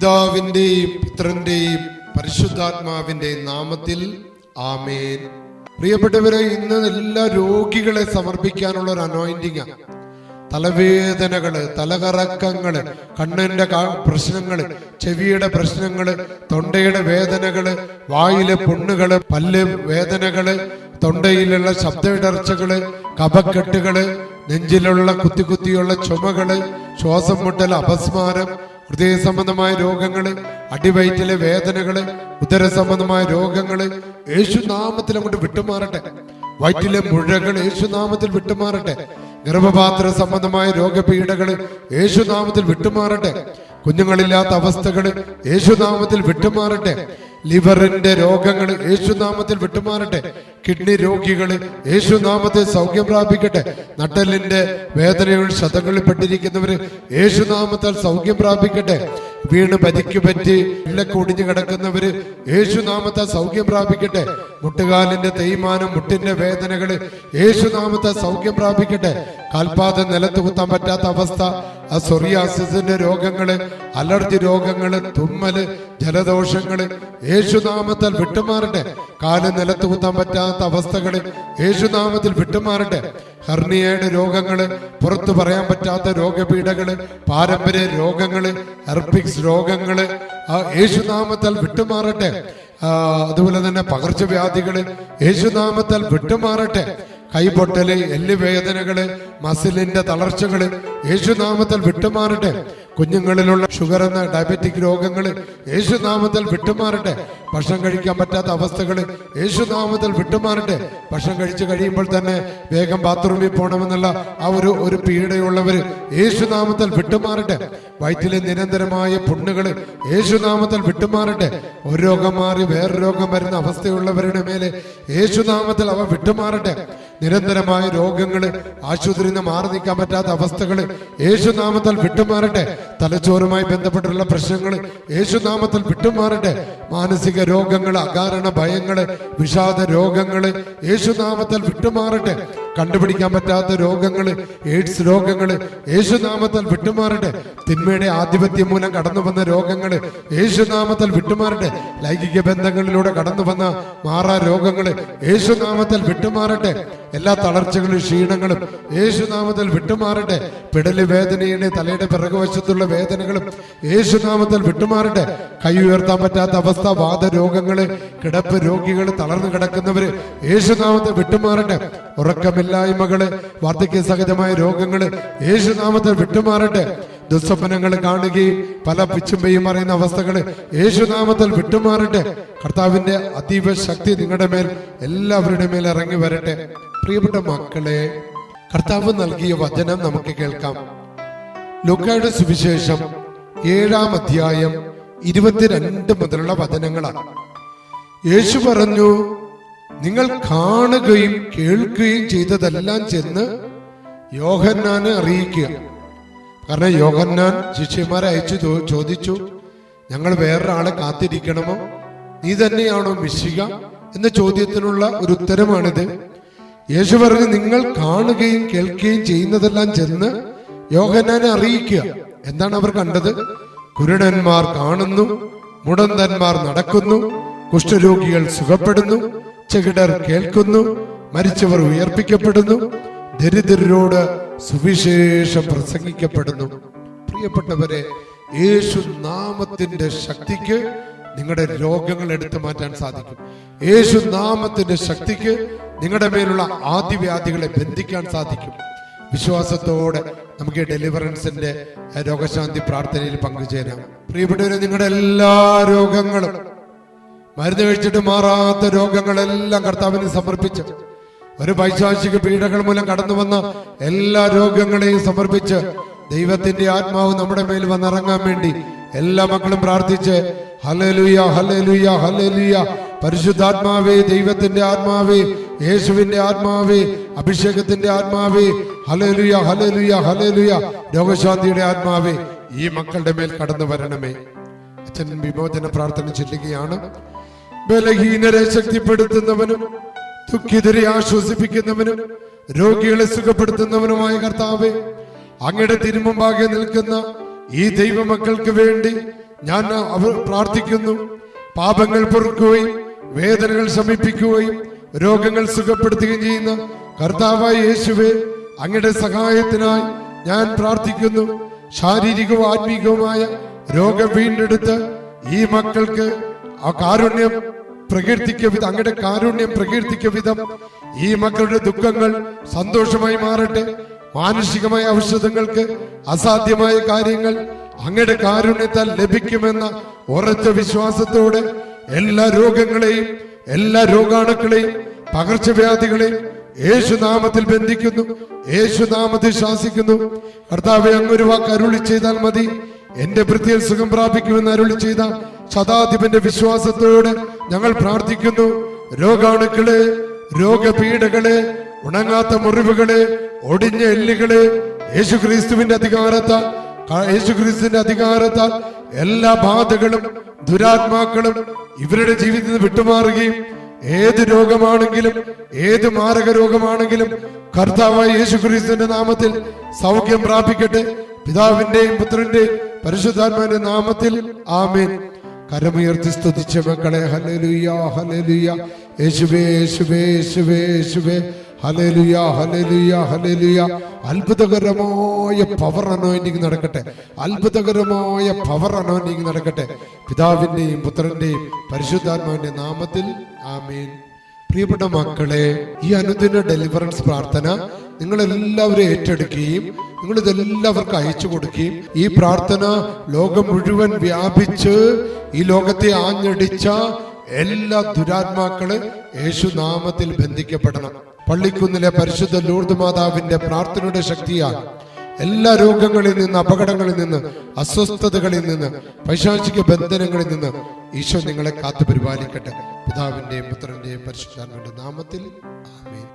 പിതാവിന്റെയും പുത്രന്റെയും പരിശുദ്ധാത്മാവിന്റെ നാമത്തിൽ ആമേൻ. പ്രിയപ്പെട്ടവരെ ഇന്ന് എല്ലാ രോഗികളെ സമർപ്പിക്കാനുള്ള ഒരു അനോയിന്റിങ് തലവേദനകൾ തലകറക്കങ്ങൾ കണ്ണിന്റെ പ്രശ്നങ്ങൾ ചെവിയുടെ പ്രശ്നങ്ങൾ തൊണ്ടയുടെ വേദനകൾ വായിലെ പുണ്ണുകൾ പല്ല് വേദനകൾ തൊണ്ടയിലുള്ള ശബ്ദയിടർച്ചകൾ കഫക്കെട്ടുകൾ നെഞ്ചിലുള്ള കുത്തി കുത്തിയുള്ള ചുമകൾ ശ്വാസം മുട്ടൽ അപസ്മാരം ഹൃദയ സംബന്ധമായ രോഗങ്ങൾ അടിവയറ്റിലെ വേദനകൾ ഉദര സംബന്ധമായ രോഗങ്ങൾ യേശുനാമത്തിൽ അങ്ങോട്ട് വിട്ടുമാറട്ടെ. വയറ്റിലെ മുഴകൾ യേശുനാമത്തിൽ വിട്ടുമാറട്ടെ. ഗർഭപാത്ര സംബന്ധമായ രോഗപീഠകൾ യേശുനാമത്തിൽ വിട്ടുമാറട്ടെ. കുഞ്ഞുങ്ങളില്ലാത്ത അവസ്ഥകൾ യേശുനാമത്തിൽ വിട്ടുമാറട്ടെ. ലിവറിന്റെ രോഗങ്ങൾ യേശുനാമത്തിൽ വിട്ടുമാറട്ടെ. കിഡ്നി രോഗികൾ യേശുനാമത്തിൽ സൗഖ്യം പ്രാപിക്കട്ടെ. നട്ടലിന്റെ വേദനയുടെ ശതങ്ങളിൽ പെട്ടിരിക്കുന്നവര് യേശുനാമത്താൽ സൗഖ്യം പ്രാപിക്കട്ടെ. വീണ് പരിക്ക് പറ്റി ഇല്ലൊക്കെ ഒടിഞ്ഞു കിടക്കുന്നവര് യേശുനാമത്തെ സൗഖ്യം പ്രാപിക്കട്ടെ. മുട്ടുകാലിന്റെ തേയ്മാനം മുട്ടിന്റെ വേദനകൾ യേശുനാമത്തെ സൗഖ്യം പ്രാപിക്കട്ടെ. കാൽപാദം നിലത്ത് കുത്താൻ പറ്റാത്ത അവസ്ഥ ആ സൊറിയാസിന്റെ രോഗങ്ങൾ അലർജി രോഗങ്ങൾ തുമ്മൽ ജലദോഷങ്ങൾ യേശുനാമത്താൽ വിട്ടുമാറട്ടെ. കാൽ നിലത്ത് കുത്താൻ പറ്റാത്ത അവസ്ഥകൾ യേശുനാമത്തിൽ വിട്ടുമാറട്ടെ. ഹർണിയയുടെ രോഗങ്ങൾ പുറത്തു പറയാൻ പറ്റാത്ത രോഗപീഠകൾ പാരമ്പര്യ രോഗങ്ങൾ ഹെർപിക്സ് രോഗങ്ങൾ ആ യേശുനാമത്താൽ വിട്ടുമാറട്ടെ. അതുപോലെ തന്നെ പകർച്ചവ്യാധികൾ യേശുനാമത്താൽ വിട്ടുമാറട്ടെ. കൈപൊട്ടൽ എല്ല് വേദനകൾ മസിലിന്റെ തളർച്ചകൾ യേശുനാമത്തിൽ വിട്ടുമാറട്ടെ. കുഞ്ഞുങ്ങളിലുള്ള ഷുഗർ എന്ന ഡയബറ്റിക് രോഗങ്ങൾ യേശുനാമത്തിൽ വിട്ടുമാറട്ടെ. ഭക്ഷണം കഴിക്കാൻ പറ്റാത്ത അവസ്ഥകൾ യേശുനാമത്തിൽ വിട്ടുമാറട്ടെ. ഭക്ഷണം കഴിച്ച് കഴിയുമ്പോൾ തന്നെ വേഗം ബാത്റൂമിൽ പോകണമെന്നുള്ള ആ ഒരു ഒരു പീഡയുള്ളവർ യേശുനാമത്തിൽ വിട്ടുമാറട്ടെ. വയറ്റിലെ നിരന്തരമായ പുണ്ണുകൾ യേശുനാമത്തിൽ വിട്ടുമാറട്ടെ. ഒരു രോഗം മാറി വേറെ രോഗം വരുന്ന അവസ്ഥയുള്ളവരുടെ മേലെ യേശുനാമത്തിൽ അവ വിട്ടുമാറട്ടെ. നിരന്തരമായ രോഗങ്ങൾ ആശുപത്രിയിൽ നിന്ന് മാറി നിൽക്കാൻ പറ്റാത്ത അവസ്ഥകൾ യേശുനാമത്തിൽ വിട്ടുമാറട്ടെ. തലച്ചോറുമായി ബന്ധപ്പെട്ടുള്ള പ്രശ്നങ്ങൾ യേശുനാമത്തിൽ വിട്ടുമാറട്ടെ. മാനസിക രോഗങ്ങൾ അകാരണ ഭയങ്ങൾ വിഷാദ രോഗങ്ങൾ യേശുനാമത്തിൽ വിട്ടുമാറട്ടെ. കണ്ടുപിടിക്കാൻ പറ്റാത്ത രോഗങ്ങൾ എയ്ഡ്സ് രോഗങ്ങൾ യേശുനാമത്തിൽ വിട്ടുമാറട്ടെ. തിന്മയുടെ ആധിപത്യം മൂലം കടന്നു വന്ന രോഗങ്ങൾ യേശുനാമത്തിൽ വിട്ടുമാറട്ടെ. ലൈംഗിക ബന്ധങ്ങളിലൂടെ കടന്നു വന്ന മാറാ രോഗങ്ങൾ യേശുനാമത്തിൽ വിട്ടുമാറട്ടെ. എല്ലാ തളർച്ചകളും ക്ഷീണങ്ങളും യേശുനാമത്തിൽ വിട്ടുമാറട്ടെ. പിടലി വേദനയുടെ തലയുടെ പിറകുവശത്തുള്ള വേദനകളും യേശുനാമത്തിൽ വിട്ടുമാറട്ടെ. കൈ ഉയർത്താൻ പറ്റാത്ത അവസ്ഥ വാദരോഗങ്ങൾ കിടപ്പ് രോഗികൾ തളർന്നു കിടക്കുന്നവര് യേശുനാമത്തെ വിട്ടുമാറട്ടെ. ഉറക്കമില്ലായ്മകൾ വാർദ്ധക്യ സഹജമായ രോഗങ്ങൾ യേശുനാമത്തെ വിട്ടുമാറട്ടെ. ദുസ്വപ്നങ്ങൾ കാണുകയും പല പിച്ചുമ്പയും അറിയുന്ന അവസ്ഥകൾ യേശുനാമത്തിൽ വിട്ടുമാറട്ടെ. കർത്താവിന്റെ അതീവ ശക്തി നിങ്ങളുടെ മേൽ എല്ലാവരുടെ മേൽ ഇറങ്ങി വരട്ടെ. പ്രിയപ്പെട്ട മക്കളെ കർത്താവ് നൽകിയ വചനം നമുക്ക് കേൾക്കാം. ലുക്കയുടെ സുവിശേഷം ഏഴാം അധ്യായം ഇരുപത്തിരണ്ട് മുതലുള്ള വചനങ്ങളാണ്. യേശു പറഞ്ഞു നിങ്ങൾ കാണുകയും കേൾക്കുകയും ചെയ്തതെല്ലാം ചെന്ന് യോഹന്നാനെ അറിയിക്കുക. കാരണം യോഗന്നാൻ ശിഷ്യന്മാരെ അയച്ചു ചോദിച്ചു ഞങ്ങൾ വേറൊരാളെ കാത്തിരിക്കണമോ? നീ തന്നെയാണോ മിശിക? എന്ന ചോദ്യത്തിനുള്ള ഒരു ഉത്തരമാണിത്. യേശു പറഞ്ഞു നിങ്ങൾ കാണുകയും കേൾക്കുകയും ചെയ്യുന്നതെല്ലാം ചെന്ന് യോഹന്നാനെ അറിയിക്കുക. എന്താണ് അവർ കണ്ടത്? കുരുടന്മാർ കാണുന്നു മുടന്തന്മാർ നടക്കുന്നു കുഷ്ഠരോഗികൾ സുഖപ്പെടുന്നു ചെകിടർ കേൾക്കുന്നു മരിച്ചവർ ഉയർപ്പിക്കപ്പെടുന്നു ദരിദ്രരോട് സുവിശേഷം പ്രസംഗിക്കപ്പെടുന്നു. പ്രിയപ്പെട്ടവരെ യേശു നാമത്തിന്റെ ശക്തിക്ക് നിങ്ങളുടെ രോഗങ്ങൾ എടുത്തു മാറ്റാൻ സാധിക്കും. യേശു നാമത്തിന്റെ ശക്തിക്ക് നിങ്ങളുടെ മേലുള്ള ആദിവ്യാധികളെ ബന്ധിക്കാൻ സാധിക്കും. വിശ്വാസത്തോടെ നമുക്ക് ഡെലിവറൻസിന്റെ രോഗശാന്തി പ്രാർത്ഥനയിൽ പങ്കുചേരാം. പ്രിയപ്പെട്ടവരെ നിങ്ങളുടെ എല്ലാ രോഗങ്ങളും മരുന്ന് കഴിച്ചിട്ട് മാറാത്ത രോഗങ്ങളെല്ലാം കർത്താവിന് സമർപ്പിച്ച് ഒരു പൈശാചിക പീഡകൾ മൂലം കടന്നു വന്ന എല്ലാ രോഗങ്ങളെയും സമർപ്പിച്ച് ദൈവത്തിന്റെ ആത്മാവ് നമ്മുടെ മേൽ വന്നിറങ്ങാൻ വേണ്ടി എല്ലാ മക്കളും പ്രാർത്ഥിച്ച് ഹലലുയ ഹലലുയ ഹലലുയ പരിശുദ്ധാത്മാവേ ദൈവത്തിന്റെ ആത്മാവേ യേശുവിന്റെ ആത്മാവേ അഭിഷേകത്തിന്റെ ആത്മാവേ. ഹലലുയ ഹലലുയ ഹലലുയ രോഗശാന്തിയുടെ ആത്മാവേ ഈ മക്കളുടെ മേൽ കടന്നു വരണമേ. അച്ഛൻ വിമോചന പ്രാർത്ഥന ചൊല്ലുകയാണ്. ബലഹീനരെ ശക്തിപ്പെടുത്തുന്നവനും ദുഃഖിതരെ ആശ്വസിപ്പിക്കുന്നവനും രോഗികളെ സുഖപ്പെടുത്തുന്നവനുമായ കർത്താവെ അങ്ങയുടെ തിരുമുമ്പാകെ നിൽക്കുന്ന ഈ ദൈവമക്കൾക്ക് വേണ്ടി ഞാൻ അവർ പ്രാർത്ഥിക്കുന്നു. പാപങ്ങൾ പൊറുക്കുകയും വേദനകൾ ശമിപ്പിക്കുകയും രോഗങ്ങൾ സുഖപ്പെടുത്തുകയും ചെയ്യുന്ന കർത്താവായ യേശുവെ അങ്ങയുടെ സഹായത്തിനായി ഞാൻ പ്രാർത്ഥിക്കുന്നു. ശാരീരികവും ആത്മീകവുമായ രോഗം വീണ്ടെടുത്ത് ഈ മക്കൾക്ക് ആ കാരുണ്യം പ്രകീർത്തിക്ക വിധം അങ്ങയുടെ കാരുണ്യം പ്രകീർത്തിക്ക വിധം ഈ മക്കളുടെ ദുഃഖങ്ങൾ സന്തോഷമായി മാറട്ടെ. മാനുഷികമായ ഔഷധങ്ങൾക്ക് അസാധ്യമായ കാര്യങ്ങൾ അങ്ങയുടെ കാരുണ്യത്താൽ ലഭിക്കുമെന്ന ഉറച്ച വിശ്വാസത്തോടെ എല്ലാ രോഗങ്ങളെയും എല്ലാ രോഗാണുക്കളെയും പകർച്ചവ്യാധികളെയും യേശുനാമത്തിൽ ബന്ധിക്കുന്നു യേശുനാമത്തിൽ ശാസിക്കുന്നു. കർത്താവെ അങ്ങൊരു വാക്ക് അരുളി ചെയ്താൽ മതി. എന്റെ വൃത്തിയിൽ സുഖം പ്രാപിക്കുമെന്ന് അരുളി ചെയ്ത ശതാധിപന്റെ വിശ്വാസത്തോടെ ഞങ്ങൾ പ്രാർത്ഥിക്കുന്നു. രോഗാണുക്കൾ രോഗപീഠകൾ ഉണങ്ങാത്ത മുറിവുകൾ ഒടിഞ്ഞ എല്ലുകളെ യേശുക്രിസ്തുവിന്റെ അധികാരത്താൽ യേശുക്രിസ്തുവിന്റെ അധികാരത്താൽ എല്ലാ ബാധകളും ദുരാത്മാക്കളും ഇവരുടെ ജീവിതത്തിൽ നിന്ന് വിട്ടുമാറുകയും ഏത് രോഗമാണെങ്കിലും ഏത് മാരക രോഗമാണെങ്കിലും കർത്താവായ യേശുക്രിസ്തുവിന്റെ നാമത്തിൽ സൗഖ്യം പ്രാപിക്കട്ടെ. പിതാവിന്റെയും പുത്രന്റെയും പരിശുദ്ധാത്മാവിന്റെ നാമത്തിൽ ആമേൻ. കരമുയർത്തി സ്തുതിച്ച മക്കളെ ഹലലുയ ഹലലുയ അത്ഭുതകരമായ പവർ അനോയിന്റിങ് നടക്കട്ടെ. അത്ഭുതകരമായ പവർ അനോയിന്റിങ് നടക്കട്ടെ. പിതാവിന്റെയും പുത്രന്റെയും പരിശുദ്ധാത്മാവിന്റെ നാമത്തിൽ ആമീൻ. പ്രിയപ്പെട്ട മക്കളെ ഈ അനുദിന ഡെലിവറൻസ് പ്രാർത്ഥന നിങ്ങളെല്ലാവരും ഏറ്റെടുക്കുകയും നിങ്ങൾ ഇതെല്ലാവർക്കും അയച്ചു കൊടുക്കുകയും ഈ പ്രാർത്ഥന ലോകം മുഴുവൻ വ്യാപിച്ച് ഈ ലോകത്തെ ആഞ്ഞടിച്ച എല്ലാ ദുരാത്മാക്കൾ യേശുനാമത്തിൽ ബന്ധിക്കപ്പെടണം. പള്ളിക്കുന്നിലെ പരിശുദ്ധ ലൂർദ് മാതാവിന്റെ പ്രാർത്ഥനയുടെ ശക്തിയാൽ എല്ലാ രോഗങ്ങളിൽ നിന്ന് അപകടങ്ങളിൽ നിന്ന് അസ്വസ്ഥതകളിൽ നിന്ന് പൈശാചിക ബന്ധനങ്ങളിൽ നിന്ന് ഈശോ നിങ്ങളെ കാത്തു പരിപാലിക്കട്ടെ പിതാവിന്റെയും പുത്രന്റെയും പരിശുദ്ധാത്മാവിന്റെ നാമത്തിൽ ആമേൻ.